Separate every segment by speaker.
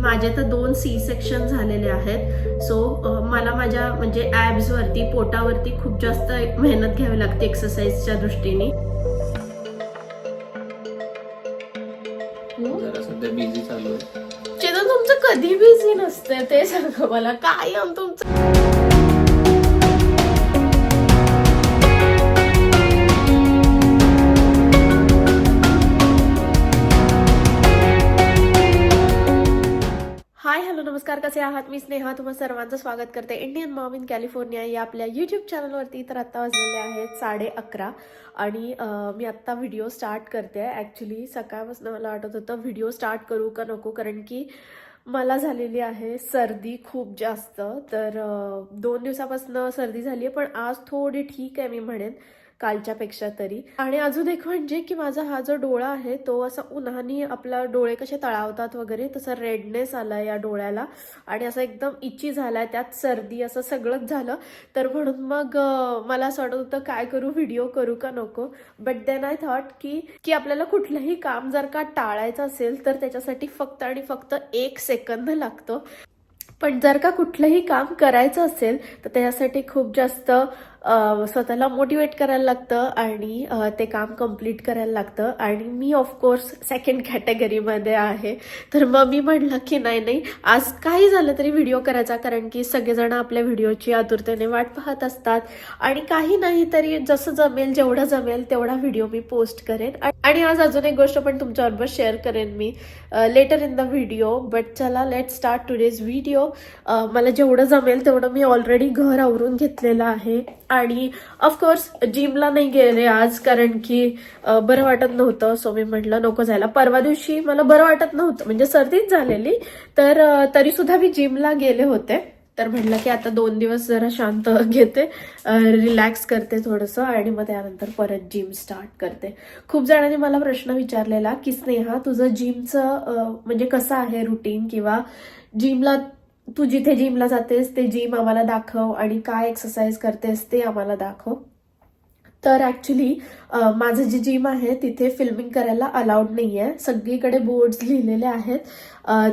Speaker 1: माझे तर दोन सी सेक्शन झालेले आहेत. सो मला माझ्या म्हणजे ॲब्सवरती पोटावरती खूप जास्त मेहनत घ्यावी लागते एक्सरसाइजच्या दृष्टीने. चेतन तुमचं कधी बिझी नसते ते सांगा मला. कायम तुमचं हाय हॅलो नमस्कार. कसे आहात? मी स्नेहा. तुम्हा सर्वांचं स्वागत करते. इंडियन मॉम इन कॅलिफोर्निया या आपल्या यूट्यूब चॅनलवरती तर आत्ता वाजलेले आहेत साडे अकरा. आणि मी आत्ता व्हिडिओ स्टार्ट करते. ॲक्च्युली सकाळपासून मला वाटत होतं व्हिडिओ स्टार्ट करू का नको? कारण की मला झालेली आहे सर्दी खूप जास्त. तर दोन दिवसापासून सर्दी झाली आहे पण आज थोडी ठीक आहे मी म्हणेन. कालच्यापेक्षा तरी. आणि अजून एक म्हणजे की माझा हा जो डोळा आहे तो असा उन्हाने आपला डोळे कसे तळावतात वगैरे तसा रेडनेस आला या डोळ्याला. आणि असं एकदम इची झालाय त्यात सर्दी असं सगळंच झालं. तर म्हणून मग मला असं वाटत होतं काय करू व्हिडिओ करू का नको? बट देन आय थॉट की की आपल्याला कुठलंही काम जर का टाळायचं असेल तर त्याच्यासाठी फक्त आणि फक्त एक सेकंद लागतो. पण जर का कुठलंही काम करायचं असेल तर त्याच्यासाठी खूप जास्त स्वतःला मोटिवेट करायला लागतं आणि ते काम कंप्लीट करायला लागतं. आणि मी ऑफकोर्स सेकंड कॅटेगरीमध्ये आहे. तर मग मी म्हणलं की नाही नाही आज काही झालं तरी व्हिडिओ करायचा. कारण की सगळेजण आपल्या व्हिडिओची आतुरतेने वाट पाहत असतात. आणि काही नाही तरी जसं जमेल जेवढं जमेल तेवढा व्हिडिओ मी पोस्ट करेन. आणि आज अजून एक गोष्ट पण तुमच्याबरोबर शेअर करेन मी. Later in the video but चला लेट स्टार्ट टुडेज व्हिडिओ मला जेवढं जमेल तेवढं मी ऑलरेडी घर आवरून घेतलेलं आहे. आणि ऑफकोर्स जिमला नाही गेले आज कारण की बरं वाटत नव्हतं. सो मी म्हटलं नको जायला. परवा दिवशी मला बरं वाटत नव्हतं. म्हणजे सर्दीच झालेली. तर तरीसुद्धा तरी सुद्धा मी जिमला गेले होते. तर म्हटलं की आता दोन दिवस जरा शांत घेते. रिलॅक्स करते थोडंसं आणि मग त्यानंतर परत जिम स्टार्ट करते. खूप जणांनी मला प्रश्न विचारलेला की स्नेहा तुझं जिमचं म्हणजे कसं आहे रुटीन किंवा जिमला तू जिथे जिमला जातेस ते जिम आम्हाला दाखव आणि काय एक्सरसाइज करतेस ते आम्हाला दाखव. तर ॲक्च्युली माझं जे जिम आहे तिथे फिल्मिंग करायला अलाउड नाही आहे सगळीकडे बोर्ड्स लिहिलेले आहेत.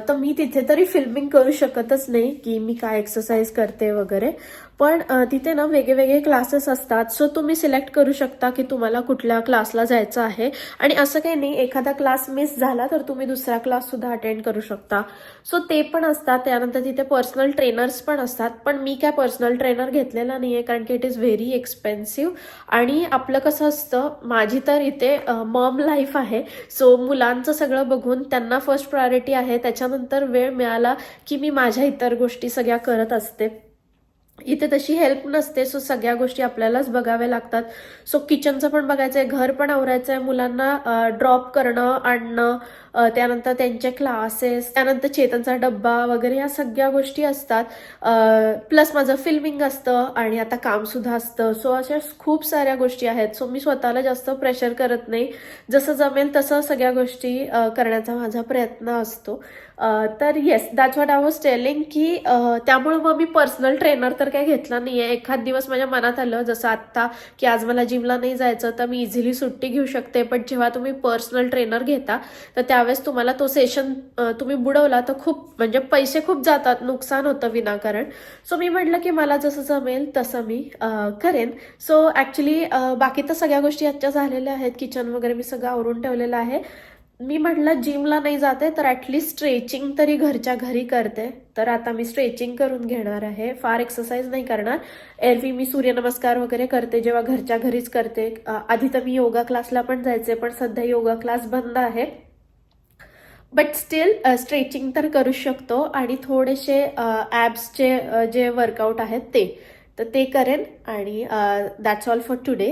Speaker 1: तर मी तिथे तरी फिल्मिंग करू शकतच नाही की मी काय एक्सरसाइज करते वगैरे. पण तिथे ना वेगळे क्लासेस असतात. सो तुम्ही सिलेक्ट करू शकता की तुम्हाला कुठल्या क्लासला जायचं आहे. आणि असं काही नाही एखादा क्लास मिस झाला तर तुम्ही दुसरा क्लास सुद्धा अटेंड करू शकता. सो ते पण असतात. त्यानंतर तिथे पर्सनल ट्रेनर्स पण असतात. पण मी काय पर्सनल ट्रेनर घेतलेला नाही आहे कारण की इट इज व्हेरी एक्सपेन्सिव्ह आणि आपलं कसं असतं माझी तर इथे मॉम लाईफ आहे. सो मुलांचं सगळं बघून त्यांना फर्स्ट प्रायोरिटी आहे. त्याच्यानंतर वेळ मिळाला की मी माझ्या इतर गोष्टी सगळ्या करत असते. इथे तशी हेल्प नसते. सो सगळ्या गोष्टी आपल्यालाच बघाव्या लागतात. सो किचनचं पण बघायचं आहे घर पण आवरायचं आहे मुलांना ड्रॉप करणं आणणं त्यानंतर त्यांचे क्लासेस त्यानंतर चेतनचा डब्बा वगैरे या सगळ्या गोष्टी असतात. प्लस माझं फिल्मिंग असतं आणि आता कामसुद्धा असतं. सो अशा खूप साऱ्या गोष्टी आहेत. सो मी स्वतःला जास्त प्रेशर करत नाही. जसं जमेल तसं सगळ्या गोष्टी करण्याचा माझा प्रयत्न असतो. तर yes that's what I was telling की त्यामुळे मग मी पर्सनल ट्रेनर तर काही घेतला नाही आहे एखाद दिवस माझ्या मनात आलं जसं आत्ता की आज मला जिमला नाही जायचं तर मी इझिली सुट्टी घेऊ शकते. पण जेव्हा तुम्ही पर्सनल ट्रेनर घेता तर त्या त्यावेळेस तुम्हाला तो सेशन तुम्ही बुडवला तर खूप म्हणजे पैसे खूप जातात नुकसान होतं विनाकारण. सो मी म्हटलं की मला जसं जमेल तसं मी करेन. सो ॲक्च्युली बाकी तर सगळ्या गोष्टी आजच्या झालेल्या आहेत. किचन वगैरे मी सगळं आवरून ठेवलेलं आहे. मी म्हटलं जिमला नाही जाते तर ॲटलीस्ट स्ट्रेचिंग तरी घरच्या घरी करते. तर आता मी स्ट्रेचिंग करून घेणार आहे. फार एक्सरसाइज नाही करणार. एरवी मी सूर्यनमस्कार वगैरे करते जेव्हा घरच्या घरीच करते. आधी तर मी योगा क्लासला पण जायचे पण सध्या योगा क्लास बंद आहे. बट स्टील स्ट्रेचिंग तर करू शकतो आणि थोडेसे uh, ॲब्सचे uh, जे वर्कआउट आहेत ते. तर ते करेन आणि दॅट्स ऑल फॉर टुडे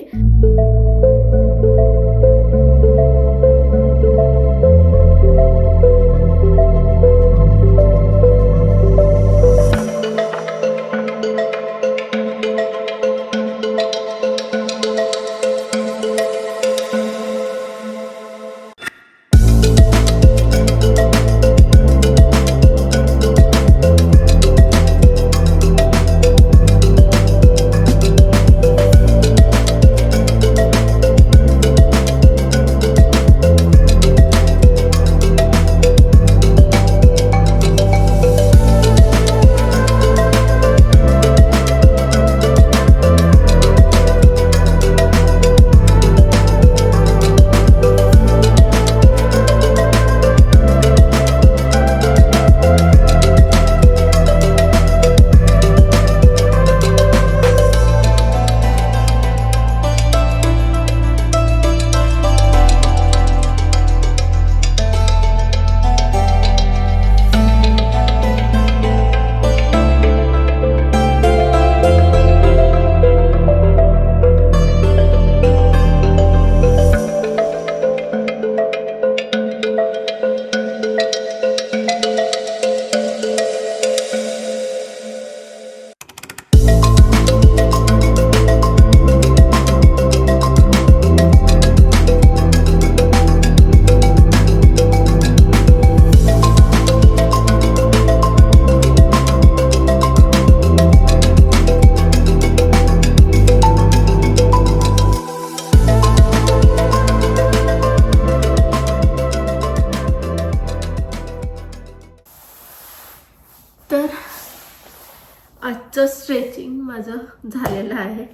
Speaker 1: आहे.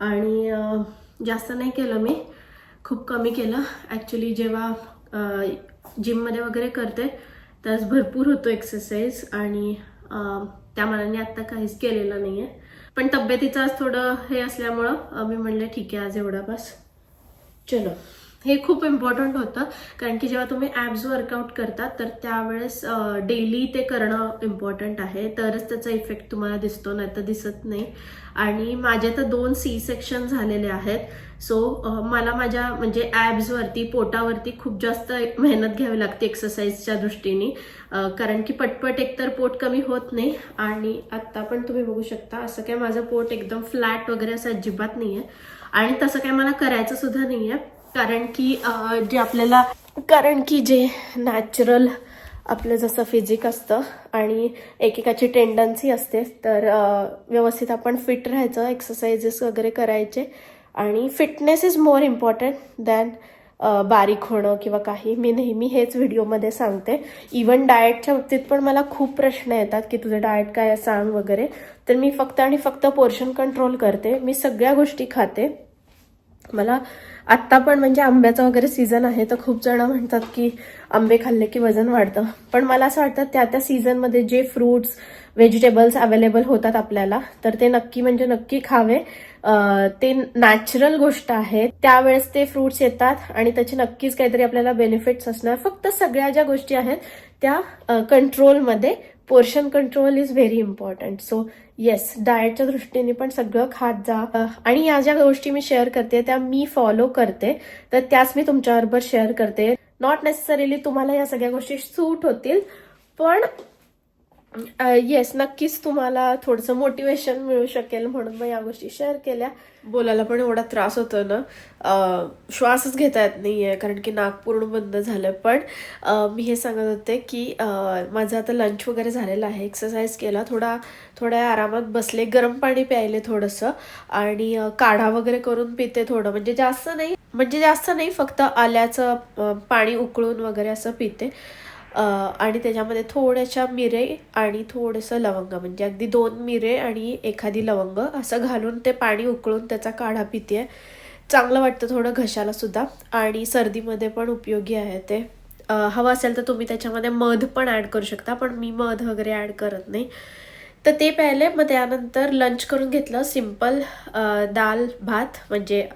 Speaker 1: आणि जास्त नाही केलं मी. खूप कमी केलं. ॲक्च्युली जेव्हा जिममध्ये वगैरे करते त्यास भरपूर होतो एक्सरसाइज आणि त्या मनाने आत्ता काहीच केलेलं नाही आहे पण तब्येतीचं आज थोडं हे असल्यामुळं मी म्हणलं ठीक आहे आज एवढा बस. चलो. हे खूप इम्पॉर्टंट होतं. कारण की जेव्हा तुम्ही ॲब्स वर्कआउट करता तर त्यावेळेस डेली ते करणं इम्पॉर्टंट आहे. तरच त्याचा इफेक्ट तुम्हाला दिसतो नाही तर दिसत नाही. आणि माझे तर दोन सी सेक्शन झालेले आहेत. सो मला माझ्या म्हणजे ॲब्सवरती पोटावरती खूप जास्त मेहनत घ्यावी लागते एक्सरसाइजच्या दृष्टीने. कारण की पटपट एकतर पोट कमी होत नाही. आणि आत्ता पण तुम्ही बघू शकता असं काय माझं पोट एकदम फ्लॅट वगैरे असं अजिबात नाही आहे आणि तसं काय मला करायचं सुद्धा नाही आहे कारण की जे आपल्याला कारण की जे नॅचरल आपलं जसं फिजिक असतं आणि एकेकाची टेंडन्सी असते तर व्यवस्थित आपण फिट राहायचं एक्सरसाइजेस वगैरे करायचे आणि fitness is more important than बारीक होणं किंवा काही. मी नेहमी हेच व्हिडिओमध्ये सांगते. इवन डाएटच्या बाबतीत पण मला खूप प्रश्न येतात की तुझं डाएट काय सांग वगैरे. तर मी फक्त आणि फक्त पोर्शन कंट्रोल करते. मी सगळ्या गोष्टी खाते. मला आत्ता पण म्हणजे आंब्याचा वगैरे सीझन आहे तर खूप जण म्हणतात की आंबे खाल्ले की वजन वाढतं. पण मला असं वाटतं त्या त्या सीझनमध्ये जे फ्रुट्स व्हेजिटेबल्स अवेलेबल होतात आपल्याला तर ते नक्की म्हणजे नक्की खावे. ते नॅचरल गोष्ट आहे. त्यावेळेस ते फ्रुट्स येतात आणि त्याचे नक्कीच काहीतरी आपल्याला बेनिफिट्स असणार. फक्त सगळ्या ज्या गोष्टी आहेत त्या कंट्रोलमध्ये portion control is very important so yes डाएटच्या दृष्टीने पण सगळं खात जा. आणि या ज्या गोष्टी मी शेअर करते त्या मी फॉलो करते. तर त्याच मी तुमच्याबरोबर शेअर करते. नॉट नेसेसरीली तुम्हाला या सगळ्या गोष्टी सूट होतील पण येस नक्कीच तुम्हाला थोडंसं मोटिवेशन मिळू शकेल म्हणून मग या गोष्टी शेअर केल्या. बोलायला पण एवढा त्रास होतो ना. श्वासच घेता येत नाहीये कारण की नाक पूर्ण बंद झालं. पण मी हे सांगत होते की माझं आता लंच वगैरे झालेलं आहे. एक्सरसाइज केला थोडा थोड्या आरामात बसले गरम पाणी प्यायले थोडंसं. आणि काढा वगैरे करून पिते थोडं. म्हणजे जास्त नाही म्हणजे जास्त नाही फक्त आल्याचं पाणी उकळून वगैरे असं पिते. आणि त्याच्यामध्ये थोड्याशा मिरे आणि थोडंसं लवंग म्हणजे अगदी दोन मिरे आणि एखादी लवंग असं घालून ते पाणी उकळून त्याचा काढा पिते चांगलं वाटतं थोडं घशाला सुद्धा. आणि सर्दीमध्ये पण उपयोगी आहे ते. हवं असेल तर तुम्ही त्याच्यामध्ये मध पण ॲड करू शकता पण मी मध वगैरे ॲड करत नाही. तर ते प्यायले मग त्यानंतर लंच करून घेतलं सिंपल दाल भात म्हणजे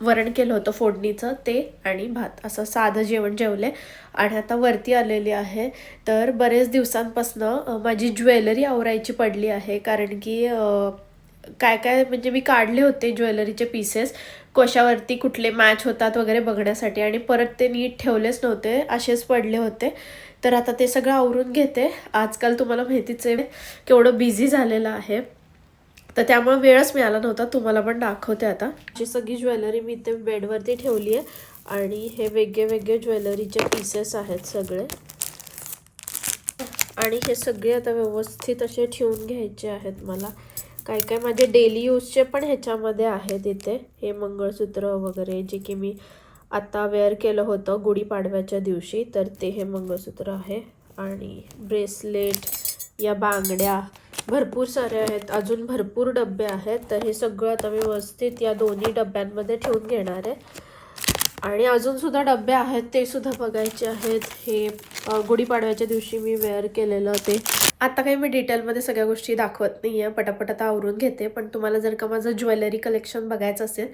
Speaker 1: वरण केलं होतं फोडणीचं ते आणि भात. असं साधं जेवण जेवले आणि आता वरती आलेली आहे. तर बरेच दिवसांपासनं माझी ज्वेलरी आवरायची पडली आहे. कारण की काय काय म्हणजे मी काढले होते ज्वेलरीचे पीसेस कशावरती कुठले मॅच होतात वगैरे बघण्यासाठी. आणि परत ते नीट ठेवलेच नव्हते असेच पडले होते. तर आता ते सगळं आवरून घेते. आजकाल तुम्हाला माहितीच आहे केवढं बिझी झालेलं आहे. तर त्यामुळे वेळच मिळाला नव्हता. तुम्हाला पण दाखवते आता. जी सगळी ज्वेलरी मी इथे बेडवरती ठेवली आहे. आणि हे वेगळे वेगळे ज्वेलरीचे पीसेस आहेत सगळे. आणि हे सगळे आता व्यवस्थित असे ठेवून घ्यायचे आहेत मला. काय काय माझे डेली यूजचे पण ह्याच्यामध्ये आहेत इथे. हे मंगळसूत्र वगैरे जे की मी आता वेअर केलं होतं गुढीपाडव्याच्या दिवशी तर ते हे मंगळसूत्र आहे. आणि ब्रेसलेट या बांगड्या भरपूर सारे आहेत. अजून भरपूर डबे आहेत. तर हे सगळं आता मी व्यवस्थित या दोन्ही डब्यांमध्ये ठेवून घेणार आहे. आणि अजूनसुद्धा डबे आहेत ते सुद्धा बघायचे आहेत. हे गुढीपाडव्याच्या दिवशी मी वेअर केलेलं ते. आता काही मी डिटेलमध्ये सगळ्या गोष्टी दाखवत नाही आहे पटापट आता आवरून घेते. पण तुम्हाला जर का माझं ज्वेलरी कलेक्शन बघायचं असेल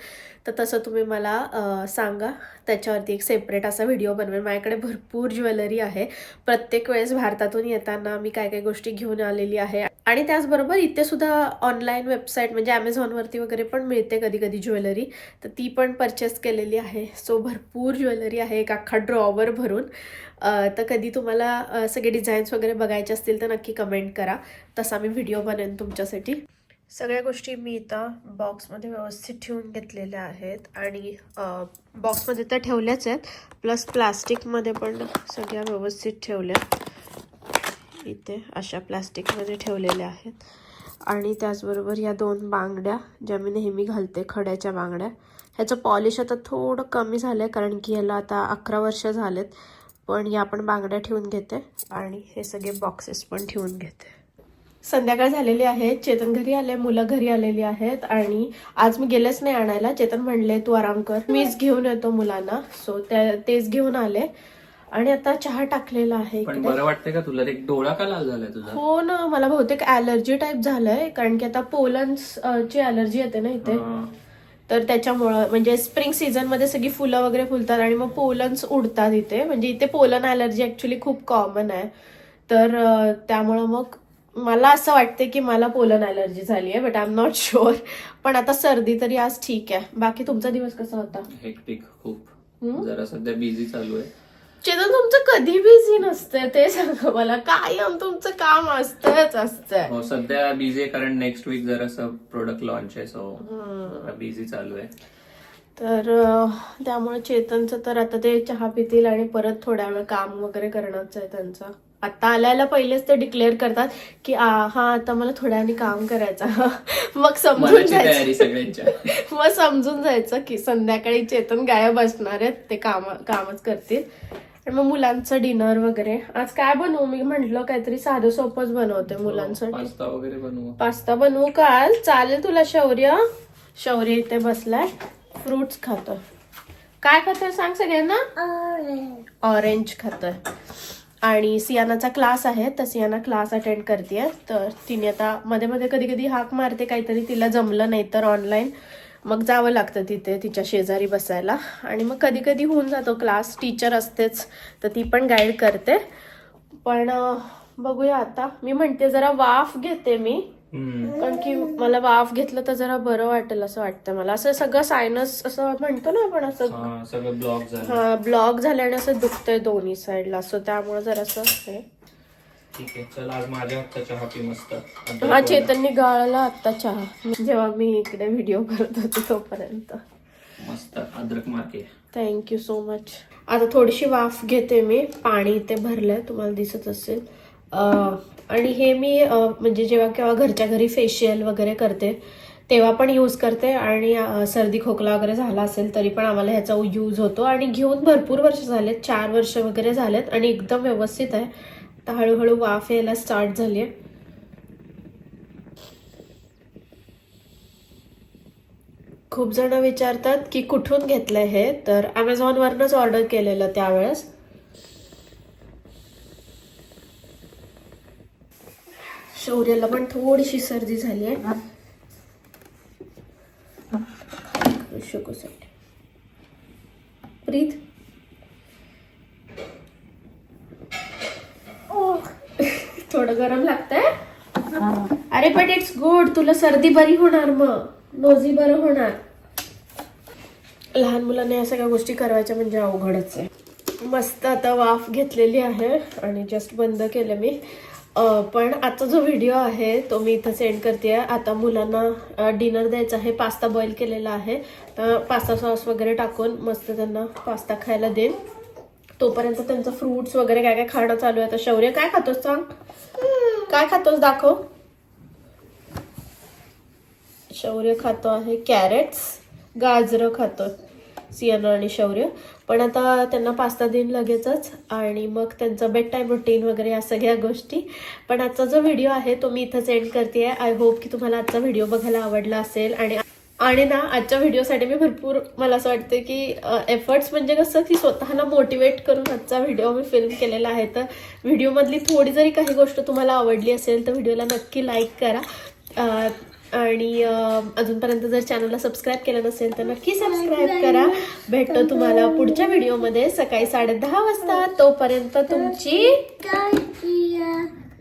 Speaker 1: तर तसं तुम्ही मला सांगा. त्याच्यावरती एक सेपरेट असा व्हिडिओ बनवेल माझ्याकडे भरपूर ज्वेलरी आहे. प्रत्येक वेळेस भारतातून येताना मी काय काय गोष्टी घेऊन आलेली आहे. आणि त्याचबरोबर इथे सुद्धा ऑनलाईन वेबसाईट म्हणजे ॲमेझॉनवरती वगैरे पण मिळते कधी कधी ज्वेलरी. तर ती पण परचेस केलेली आहे. सो भरपूर ज्वेलरी आहे. एक अख्खा ड्रॉवर भरून. तर कधी कधी तुम्हाला सगळे डिझाईन्स वगैरे बघायचे असतील तर नक्की कमेंट करा. तसा मी व्हिडिओ बनवेन तुमच्यासाठी. सगळ्या गोष्टी मी इथं बॉक्समध्ये व्यवस्थित ठेवून घेतलेल्या आहेत आणि बॉक्समध्ये तर ठेवल्याच आहेत. प्लस प्लास्टिकमध्ये पण सगळ्या व्यवस्थित ठेवल्या. इथे अशा प्लास्टिकमध्ये ठेवलेल्या आहेत. आणि त्याचबरोबर या दोन बांगड्या ज्या मी नेहमी घालते खड्याच्या बांगड्या. ह्याचं पॉलिश आता थोडं कमी झालं आहे कारण की ह्याला आता अकरा वर्ष झालेत. पण या पण बांगड्या ठेवून घेते आणि हे सगळे बॉक्सेस पण ठेवून घेते. संध्याकाळ झालेली आहे. चेतन घरी आले मुलं घरी आलेली आहेत आणि आज मी गेलेच नाही आणायला. चेतन म्हणले तू आराम कर. मीच घेऊन येतो मुलांना. सो तेच घेऊन आले. आणि आता चहा टाकलेला आहे
Speaker 2: बरं वाटतंय का तुला? एक डोळा का लाल झालाय तुझा?
Speaker 1: हो ना मला बहुतेक ऍलर्जी टाईप झालंय कारण की आता पोलन्स ची ऍलर्जी येते ना इथे.
Speaker 2: हा.
Speaker 1: तर त्याच्यामुळं म्हणजे स्प्रिंग सीझनमध्ये सगळी फुलं वगैरे फुलतात आणि मग पोलन्स उडतात इथे. म्हणजे इथे पोलन ॲलर्जी ऍक्च्युली खूप कॉमन आहे. तर त्यामुळं मग मला असं वाटते की मला पोलन ॲलर्जी झाली आहे but I am not sure पण आता सर्दी तरी आज ठीक आहे. बाकी तुमचा दिवस कसा होता?
Speaker 2: हेक्टिक खूप? जरा सध्या बिझी चालू आहे.
Speaker 1: चेतन तुमचं कधी बिझी नसतंय ते सांगा मला. कायम तुमचं काम असतंच असतंय.
Speaker 2: हो सध्या बिझी आहे कारण नेक्स्ट वीक जरासं प्रोडक्ट लॉन्च आहे सो. बिझी चालू आहे.
Speaker 1: तर त्यामुळे चेतनचं तर आता ते चहा पितील आणि परत थोड्या वेळ काम वगैरे करणंच आहे त्यांचं. आता आल्याला पहिलेच ते डिक्लेअर करतात की हा आता मला थोड्या वेळाने काम करायचं. मग समजून जायचं. मग समजून जायचं की संध्याकाळी चेतन गायब असणार आहेत ते काम कामच करतील. आणि मग मुलांचं डिनर वगैरे. आज काय बनवू? मी म्हंटल काहीतरी साधं सोपंच बनवते मुलांसाठी
Speaker 2: पास्ता वगैरे बनवू.
Speaker 1: पास्ता बनवू काल चालेल तुला शौर्य. शौर्य इथे बसलाय. फ्रुट्स खातोय. काय खातोय सांग सगळ्यांना? ऑरेंज खातोय. आणि सियानाचा क्लास आहे तर सियाना क्लास अटेंड करते तर तिने आता मध्ये मध्ये कधी कधी हाक मारते काहीतरी तिला जमलं नाही तर ऑनलाईन मग जावं लागतं तिथे तिच्या शेजारी बसायला. आणि मग कधी कधी होऊन जातो क्लास टीचर असतेच तर ती पण गाईड करते. पण बघूया आता. मी म्हणते जरा वाफ घेते मी. कारण की मला वाफ घेतलं तर जरा बरं वाटेल असं वाटतं मला. असं सगळं सायनस असं म्हणतो ना आपण असं.
Speaker 2: ब्लॉक झालं.
Speaker 1: हा ब्लॉक झाल्याने असं दुखतंय दोन्ही साईडला असं त्यामुळे जरासं हे.
Speaker 2: ठीक आहे चल आज माझ्या हातचा चहा पी मस्त
Speaker 1: हा. चेतननी गाळला आत्ता चहा जेव्हा मी इकडे व्हिडिओ करत होते तोपर्यंत.
Speaker 2: मस्त अद्रक मार्के.
Speaker 1: थँक्यू सो मच आता थोडीशी वाफ घेते मी. पाणी इथे भरलंय तुम्हाला दिसत असेल. आणि हे मी म्हणजे जेव्हा केव्हा घरच्या घरी फेशियल वगैरे करते तेव्हा पण यूज करते. आणि सर्दी खोकला वगैरे झाला असेल तरी पण आम्हाला ह्याचा यूज होतो. आणि घेऊन भरपूर वर्ष झालेत चार वर्ष वगैरे झालेत. आणि एकदम व्यवस्थित आहे. आता हळूहळू वाफ यायला स्टार्ट झाली आहे खूप जण विचारतात की कुठून घेतलंय हे? तर अमेझॉनवरनच ऑर्डर केलेलं त्यावेळेस. शौर्याला पण थोडीशी सर्दी झाली आहे शुकूसाठी प्रीत थोडं गरम लागतंय अरे बट इट्स गुड तुला सर्दी बरी होणार मग. नोजी बरं होणार. लहान मुलांना या सगळ्या गोष्टी करायच्या म्हणजे अवघडच आहे. मस्त आता वाफ घेतलेली आहे आणि जस्ट बंद केलं मी. पण आजचा जो व्हिडिओ आहे तो मी इथं सेंड करते आता मुलांना डिनर द्यायचा आहे पास्ता बॉईल केलेला आहे. तर पास्ता सॉस वगैरे टाकून मस्त त्यांना पास्ता खायला देईन. तोपर्यंत त्यांचं फ्रुट्स वगैरे काय काय खाणं चालू आहे? आता शौर्य काय खातोस सांग? काय खातोस? दाखव. शौर्य खातो आहे. कॅरेट्स गाजरं खातो सियाना आणि शौर्य. पण आता त्यांना पास्ता देईन लगेचच आणि मग त्यांचं बेड टाईम रुटीन वगैरे या सगळ्या गोष्टी. पण आजचा जो व्हिडिओ आहे तो मी इथं सेंड करते आय होप की तुम्हाला आजचा व्हिडिओ बघायला आवडला असेल. आणि आणि ना आजच्या व्हिडिओसाठी मी भरपूर मला असं वाटतं की एफर्ट्स म्हणजे कसं की स्वतःला मोटिवेट करून आजचा व्हिडिओ मी फिल्म केलेला आहे. तर व्हिडिओमधली थोडी जरी काही गोष्ट तुम्हाला आवडली असेल तर व्हिडिओला नक्की लाईक करा. आणि अजूनपर्यंत जर चॅनलला सबस्क्राईब केलं नसेल तर नक्की सबस्क्राईब करा. भेटतो तुम्हाला पुढच्या व्हिडिओमध्ये सकाळी साडे दहा वाजता तोपर्यंत तुमची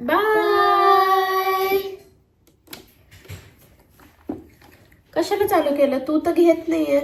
Speaker 1: बाय. कशाला चालू केलं? तू तर घेत नाहीये.